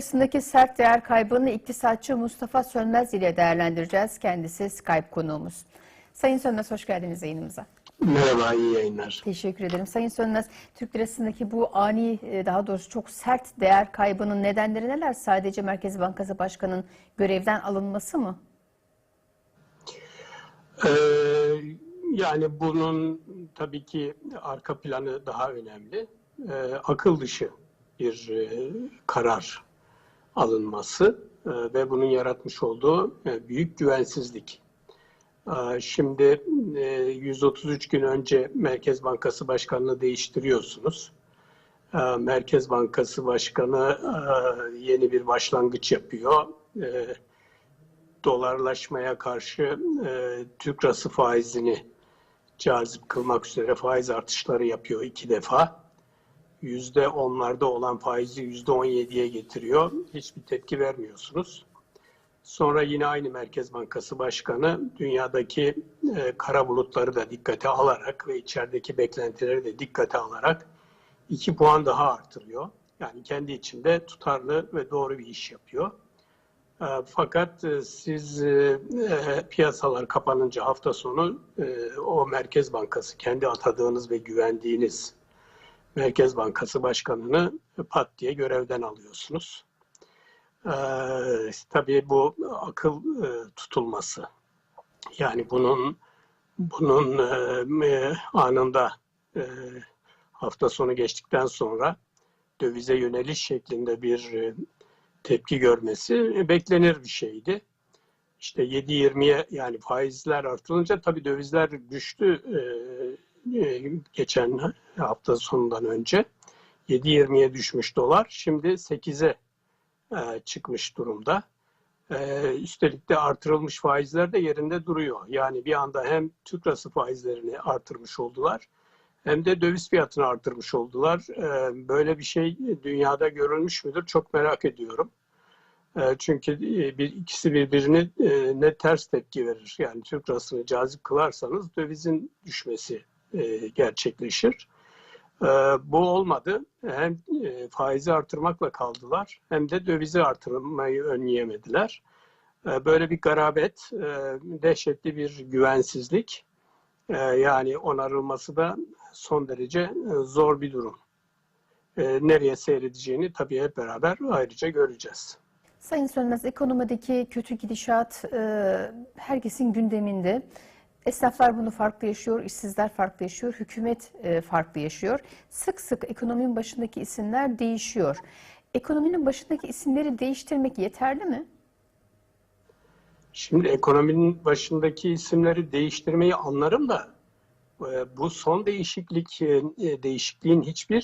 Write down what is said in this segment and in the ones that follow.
lirasındaki sert değer kaybını iktisatçı Mustafa Sönmez ile değerlendireceğiz. Kendisi Skype konuğumuz. Sayın Sönmez hoş geldiniz yayınımıza. Merhaba, iyi yayınlar. Teşekkür ederim. Sayın Sönmez, Türk lirasındaki bu ani, e, daha doğrusu çok sert değer kaybının nedenleri neler? Sadece Merkez Bankası Başkanı'nın görevden alınması mı? Ee, yani bunun tabii ki arka planı daha önemli. Ee, akıl dışı bir e, karar alınması e, ve bunun yaratmış olduğu e, büyük güvensizlik. Ee, şimdi e, 133 gün önce Merkez Bankası Başkanı'nı değiştiriyorsunuz. Merkez Bankası Başkanı e, yeni bir başlangıç yapıyor. Dolarlaşmaya karşı e, Türk rası faizini cazip kılmak üzere faiz artışları yapıyor iki defa. Yüzde onlarda olan faizi yüzde on yediye getiriyor. Hiçbir tepki vermiyorsunuz. Sonra yine aynı Merkez Bankası Başkanı dünyadaki e, kara bulutları da dikkate alarak ve içerideki beklentileri de dikkate alarak iki puan daha artırıyor. Yani kendi içinde tutarlı ve doğru bir iş yapıyor. E, Fakat e, siz e, e, piyasalar kapanınca hafta sonu e, o Merkez Bankası kendi atadığınız ve güvendiğiniz Merkez Bankası Başkanı'nı pat diye görevden alıyorsunuz. E, tabii bu akıl e, tutulması. Yani bunun bunun e, e, anında e, hafta sonu geçtikten sonra dövize yöneliş şeklinde bir e, tepki görmesi e, beklenir bir şeydi. İşte 7.20'ye yani faizler artırılınca tabii dövizler düştü e, geçen hafta sonundan önce. 7.20'ye düşmüş dolar. Şimdi 8'e e, çıkmış durumda. E, üstelik de artırılmış faizler de yerinde duruyor. Yani bir anda hem Türk lirası faizlerini artırmış oldular hem de döviz fiyatını artırmış oldular. E, böyle bir şey dünyada görülmüş müdür çok merak ediyorum. Çünkü bir ikisi birbirine ne ters tepki verir. Yani Türk lirasını cazip kılarsanız dövizin düşmesi e, gerçekleşir. E, bu olmadı. Hem e, faizi artırmakla kaldılar hem de dövizi artırmayı önleyemediler. Böyle bir garabet, dehşetli bir güvensizlik. Yani onarılması da son derece zor bir durum. Nereye seyredeceğini tabii hep beraber ayrıca göreceğiz. Sayın Sönmez, ekonomideki kötü gidişat herkesin gündeminde. Esnaflar bunu farklı yaşıyor, işsizler farklı yaşıyor, hükümet e, farklı yaşıyor. Sık sık ekonominin başındaki isimler değişiyor. Ekonominin başındaki isimleri değiştirmek yeterli mi? Şimdi ekonominin başındaki isimleri değiştirmeyi anlarım da e, bu son değişiklik e, değişikliğin hiçbir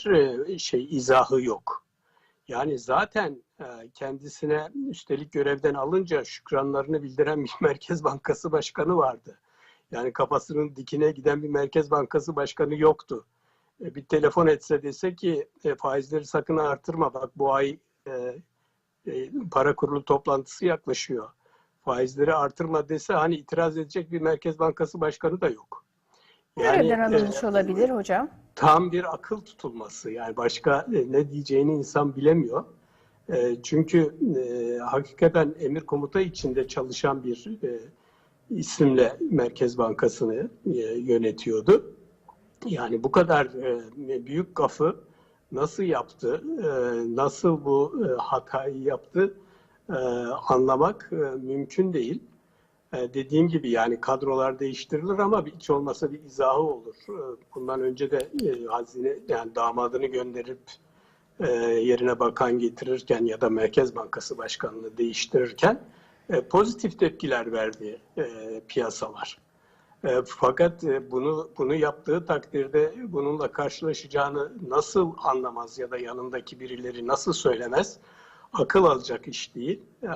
şey izahı yok. Yani zaten kendisine üstelik görevden alınca şükranlarını bildiren bir Merkez Bankası Başkanı vardı. Yani kafasının dikine giden bir Merkez Bankası Başkanı yoktu. E, Bir telefon etse dese ki e, faizleri sakın artırma bak bu ay e, e, para kurulu toplantısı yaklaşıyor. Faizleri artırma dese hani itiraz edecek bir Merkez Bankası Başkanı da yok. Nereden e, alınmış olabilir hocam? tam bir akıl tutulması. Yani başka e, ne diyeceğini insan bilemiyor. E, çünkü e, hakikaten emir komuta içinde çalışan bir e, isimle Merkez Bankası'nı e, yönetiyordu. Yani bu kadar e, büyük gafı nasıl yaptı, e, nasıl bu hatayı yaptı anlamak mümkün değil. Dediğim gibi yani kadrolar değiştirilir ama hiç olmasa bir izahı olur. Bundan önce de hazine yani damadını gönderip yerine bakan getirirken ya da Merkez Bankası Başkanlığı değiştirirken e, pozitif tepkiler verdi e, piyasalar. E, fakat e, bunu bunu yaptığı takdirde bununla karşılaşacağını nasıl anlamaz ya da yanındaki birileri nasıl söylemez akıl alacak iş değil. E,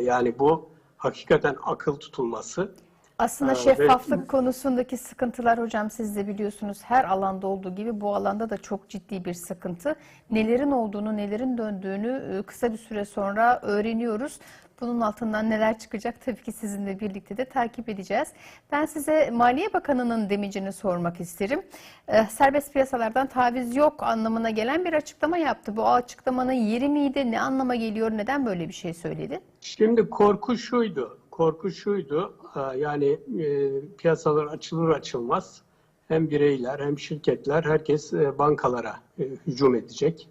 yani bu hakikaten akıl tutulması. Aslında ve- şeffaflık konusundaki sıkıntılar hocam siz de biliyorsunuz her alanda olduğu gibi bu alanda da çok ciddi bir sıkıntı. Nelerin olduğunu, nelerin döndüğünü e, kısa bir süre sonra öğreniyoruz. Bunun altından neler çıkacak tabii ki sizinle birlikte de takip edeceğiz. Ben size Maliye Bakanı'nın demecini sormak isterim. Ee, Serbest piyasalardan taviz yok anlamına gelen bir açıklama yaptı. Bu açıklamanın yeri miydi? Ne anlama geliyor? Neden böyle bir şey söyledi? Şimdi korku şuydu, korku şuydu, e, yani e, piyasalar açılır açılmaz hem bireyler hem şirketler herkes e, bankalara e, hücum edecek.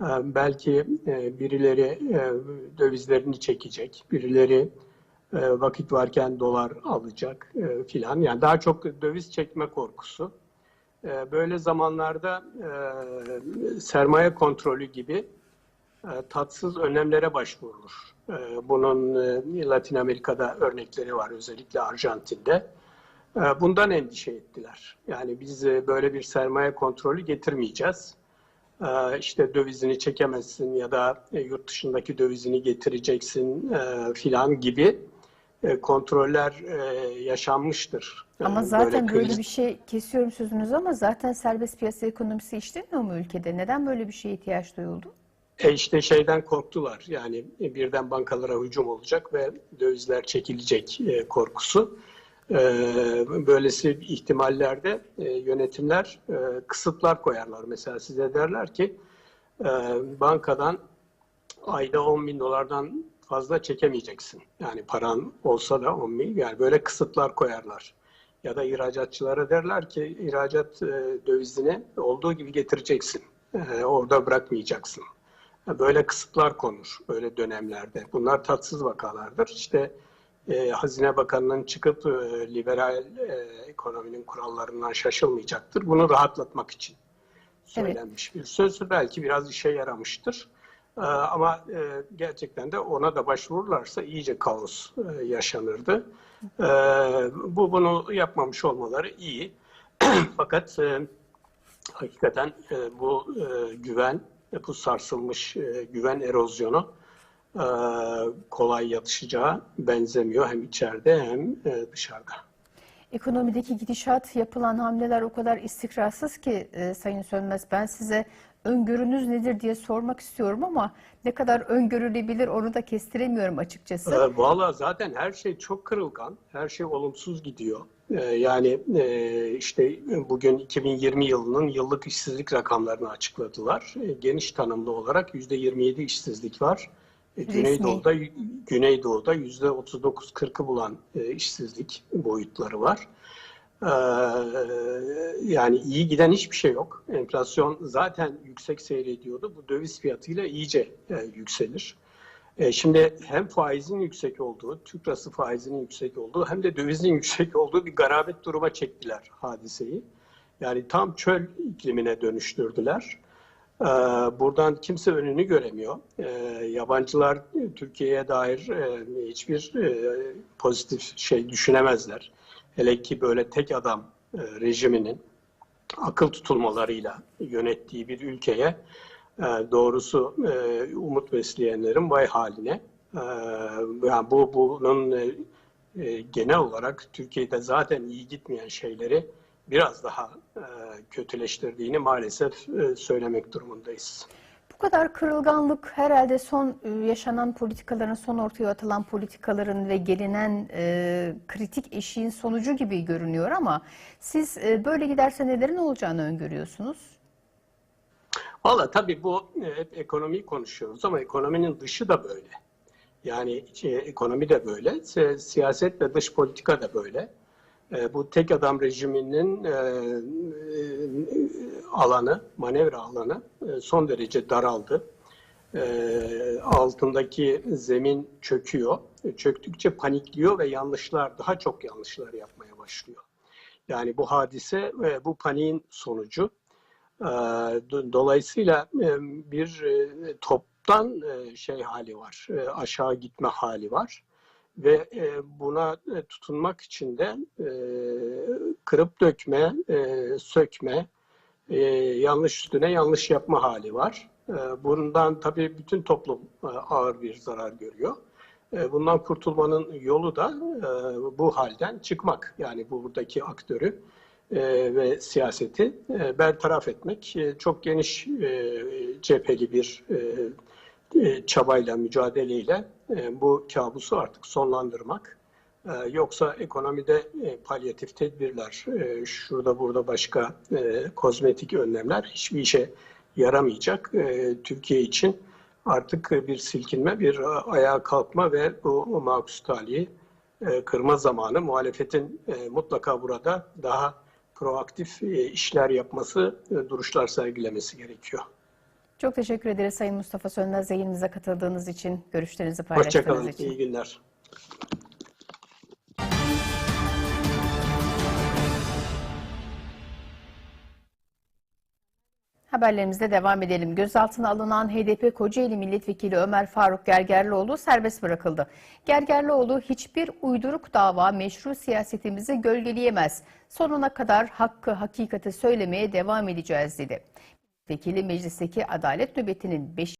E, Belki e, birileri e, dövizlerini çekecek, birileri e, vakit varken dolar alacak filan. Yani daha çok döviz çekme korkusu. Böyle zamanlarda sermaye kontrolü gibi tatsız önlemlere başvurulur. Bunun Latin Amerika'da örnekleri var, özellikle Arjantin'de. Bundan endişe ettiler. Yani biz böyle bir sermaye kontrolü getirmeyeceğiz. E, İşte dövizini çekemezsin ya da e, yurt dışındaki dövizini getireceksin e, filan gibi e, kontroller yaşanmıştır. Ama zaten böyle, kriz- bir şey kesiyorum sözünüzü ama zaten serbest piyasa ekonomisi işlemiyor mu ülkede? Neden böyle bir şeye ihtiyaç duyuldu? E işte şeyden korktular. Yani birden bankalara hücum olacak ve dövizler çekilecek korkusu. E, böylesi ihtimallerde e, yönetimler e, kısıtlar koyarlar. Mesela size derler ki e, bankadan ayda 10 bin dolardan fazla çekemeyeceksin. Yani paran olsa da 10 bin. Yani böyle kısıtlar koyarlar. Ya da ihracatçılara derler ki ihracat dövizini olduğu gibi getireceksin. Orada bırakmayacaksın. Böyle kısıtlar konur böyle dönemlerde. Bunlar tatsız vakalardır. İşte e, Hazine Bakanı'nın çıkıp e, liberal e, ekonominin kurallarından şaşılmayacaktır. Bunu rahatlatmak için söylenmiş bir söz. Belki biraz işe yaramıştır. E, ama e, gerçekten de ona da başvururlarsa iyice kaos e, yaşanırdı. E, bu bunu yapmamış olmaları iyi. Fakat e, hakikaten e, bu e, güven, bu sarsılmış e, güven erozyonu e, kolay yatışacağı benzemiyor hem içeride hem e, dışarıda. Ekonomideki gidişat, yapılan hamleler o kadar istikrarsız ki e, Sayın Sönmez. Ben size öngörünüz nedir diye sormak istiyorum ama ne kadar öngörülebilir onu da kestiremiyorum açıkçası. E, Valla zaten her şey çok kırılgan, her şey olumsuz gidiyor. E, yani e, işte bugün 2020 yılının yıllık işsizlik rakamlarını açıkladılar. E, geniş tanımlı olarak %27 işsizlik var. Güneydoğu'da Güneydoğu'da %39-40'ı bulan e, işsizlik boyutları var. E, yani iyi giden hiçbir şey yok. Enflasyon zaten yüksek seyrediyordu. Bu döviz fiyatıyla iyice e, yükselir. E, Şimdi hem faizin yüksek olduğu, Türk lirası faizinin yüksek olduğu hem de dövizin yüksek olduğu bir garabet duruma çektiler hadiseyi. Yani tam çöl iklimine dönüştürdüler. E, Buradan kimse önünü göremiyor. E, Yabancılar Türkiye'ye dair e, hiçbir e, pozitif şey düşünemezler. Hele ki böyle tek adam e, rejiminin akıl tutulmalarıyla yönettiği bir ülkeye doğrusu umut besleyenlerin vay haline. E, yani bu bunun genel olarak Türkiye'de zaten iyi gitmeyen şeyleri biraz daha e, kötüleştirdiğini maalesef e, söylemek durumundayız. Bu kadar kırılganlık herhalde son e, yaşanan politikaların, son ortaya atılan politikaların ve gelinen e, kritik eşiğin sonucu gibi görünüyor ama siz e, böyle giderse nelerin olacağını öngörüyorsunuz? Valla tabii bu e, hep ekonomiyi konuşuyoruz ama ekonominin dışı da böyle. Yani e, ekonomi de böyle, si- siyaset ve dış politika da böyle. E, bu tek adam rejiminin e, e, alanı, manevra alanı e, son derece daraldı. E, altındaki zemin çöküyor. E, çöktükçe panikliyor ve yanlışlar, daha çok yanlışlar yapmaya başlıyor. Yani bu hadise ve bu paniğin sonucu. Do- Dolayısıyla e, bir e, toptan e, şey hali var, e, aşağı gitme hali var ve e, buna e, tutunmak için de e, kırıp dökme, sökme, yanlış üstüne yanlış yapma hali var. Bundan tabii bütün toplum ağır bir zarar görüyor. Bundan kurtulmanın yolu da bu halden çıkmak. Yani buradaki aktörü ve siyaseti bertaraf etmek. Çok geniş cepheli bir çabayla, mücadeleyle e, bu kabusu artık sonlandırmak. E, Yoksa ekonomide e, palyatif tedbirler, e, şurada burada başka e, kozmetik önlemler hiçbir işe yaramayacak. E, Türkiye için artık bir silkinme, bir ayağa kalkma ve bu makus talihi e, kırma zamanı. Muhalefetin e, mutlaka burada daha proaktif e, işler yapması, e, duruşlar sergilemesi gerekiyor. Çok teşekkür ederiz Sayın Mustafa Sönmez yayınımıza katıldığınız için, görüşlerinizi paylaştığınız Hoşçakalın, için. iyi günler. Haberlerimizde devam edelim. Gözaltına alınan HDP Kocaeli Milletvekili Ömer Faruk Gergerlioğlu serbest bırakıldı. Gergerlioğlu hiçbir uyduruk dava meşru siyasetimizi gölgeleyemez. Sonuna kadar hakkı hakikati söylemeye devam edeceğiz dedi. Vekili meclisteki adalet nöbetinin 5